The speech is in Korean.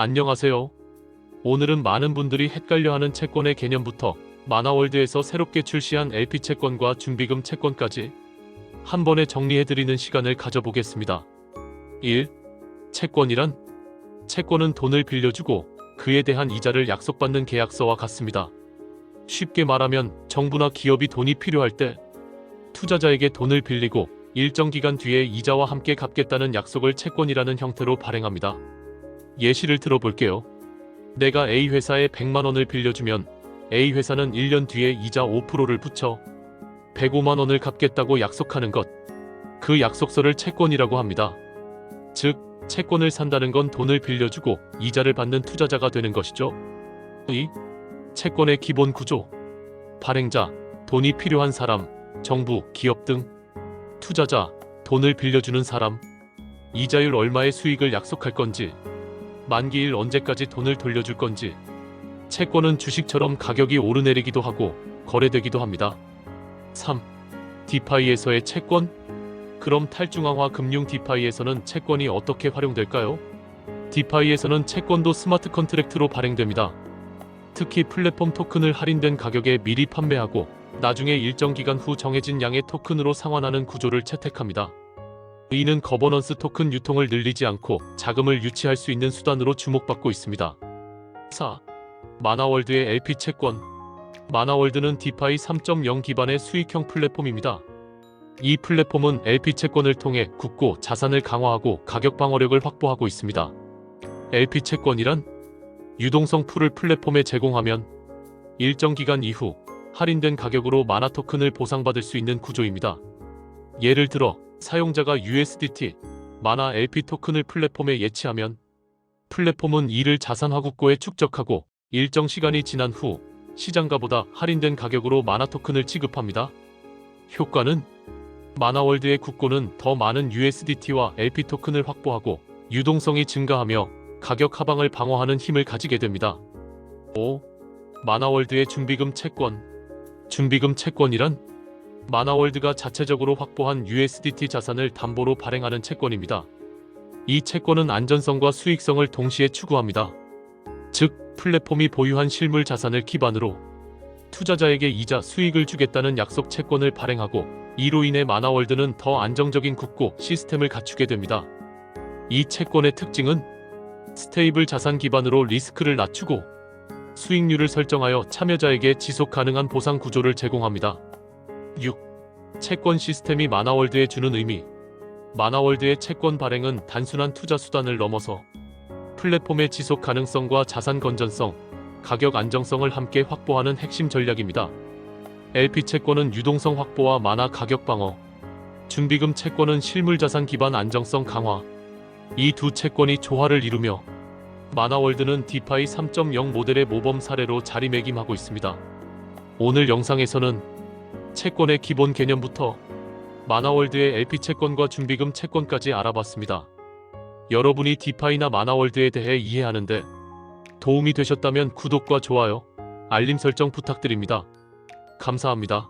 안녕하세요. 오늘은 많은 분들이 헷갈려하는 채권의 개념부터 마나월드에서 새롭게 출시한 LP 채권과 준비금 채권까지 한 번에 정리해드리는 시간을 가져보겠습니다. 1. 채권이란 채권은 돈을 빌려주고 그에 대한 이자를 약속받는 계약서와 같습니다. 쉽게 말하면 정부나 기업이 돈이 필요할 때 투자자에게 돈을 빌리고 일정 기간 뒤에 이자와 함께 갚겠다는 약속을 채권이라는 형태로 발행합니다. 예시를 들어볼게요. 내가 A 회사에 100만 원을 빌려주면 A 회사는 1년 뒤에 이자 5%를 붙여 105만 원을 갚겠다고 약속하는 것. 그 약속서를 채권이라고 합니다. 즉, 채권을 산다는 건 돈을 빌려주고 이자를 받는 투자자가 되는 것이죠. 2. 채권의 기본 구조. 발행자, 돈이 필요한 사람, 정부, 기업 등. 투자자, 돈을 빌려주는 사람. 이자율 얼마의 수익을 약속할 건지. 만기일 언제까지 돈을 돌려줄 건지. 채권은 주식처럼 가격이 오르내리기도 하고 거래되기도 합니다. 3. 디파이에서의 채권? 그럼 탈중앙화 금융 디파이에서는 채권이 어떻게 활용될까요? 디파이에서는 채권도 스마트 컨트랙트로 발행됩니다. 특히 플랫폼 토큰을 할인된 가격에 미리 판매하고 나중에 일정 기간 후 정해진 양의 토큰으로 상환하는 구조를 채택합니다. 이는 거버넌스 토큰 유통을 늘리지 않고 자금을 유치할 수 있는 수단으로 주목받고 있습니다. 4. 마나월드의 LP 채권 마나월드는 디파이 3.0 기반의 수익형 플랫폼입니다. 이 플랫폼은 LP 채권을 통해 굳고 자산을 강화하고 가격 방어력을 확보하고 있습니다. LP 채권이란 유동성 풀을 플랫폼에 제공하면 일정 기간 이후 할인된 가격으로 마나 토큰을 보상받을 수 있는 구조입니다. 예를 들어 사용자가 USDT, 마나 LP 토큰을 플랫폼에 예치하면 플랫폼은 이를 자산 화국고에 축적하고 일정 시간이 지난 후 시장가보다 할인된 가격으로 마나 토큰을 지급합니다. 효과는 마나월드의 국고는 더 많은 USDT와 LP 토큰을 확보하고 유동성이 증가하며 가격 하방을 방어하는 힘을 가지게 됩니다. 5. 마나월드의 준비금 채권 준비금 채권이란 마나월드가 자체적으로 확보한 USDT 자산을 담보로 발행하는 채권입니다. 이 채권은 안전성과 수익성을 동시에 추구합니다. 즉, 플랫폼이 보유한 실물 자산을 기반으로 투자자에게 이자 수익을 주겠다는 약속 채권을 발행하고 이로 인해 마나월드는 더 안정적인 국고 시스템을 갖추게 됩니다. 이 채권의 특징은 스테이블 자산 기반으로 리스크를 낮추고 수익률을 설정하여 참여자에게 지속 가능한 보상 구조를 제공합니다. 6. 채권 시스템이 마나월드에 주는 의미 마나월드의 채권 발행은 단순한 투자 수단을 넘어서 플랫폼의 지속 가능성과 자산 건전성, 가격 안정성을 함께 확보하는 핵심 전략입니다. LP 채권은 유동성 확보와 만화 가격 방어, 준비금 채권은 실물 자산 기반 안정성 강화. 이 두 채권이 조화를 이루며 마나월드는 디파이 3.0 모델의 모범 사례로 자리매김하고 있습니다. 오늘 영상에서는 채권의 기본 개념부터 마나월드의 LP 채권과 준비금 채권까지 알아봤습니다. 여러분이 디파이나 마나월드에 대해 이해하는데 도움이 되셨다면 구독과 좋아요, 알림 설정 부탁드립니다. 감사합니다.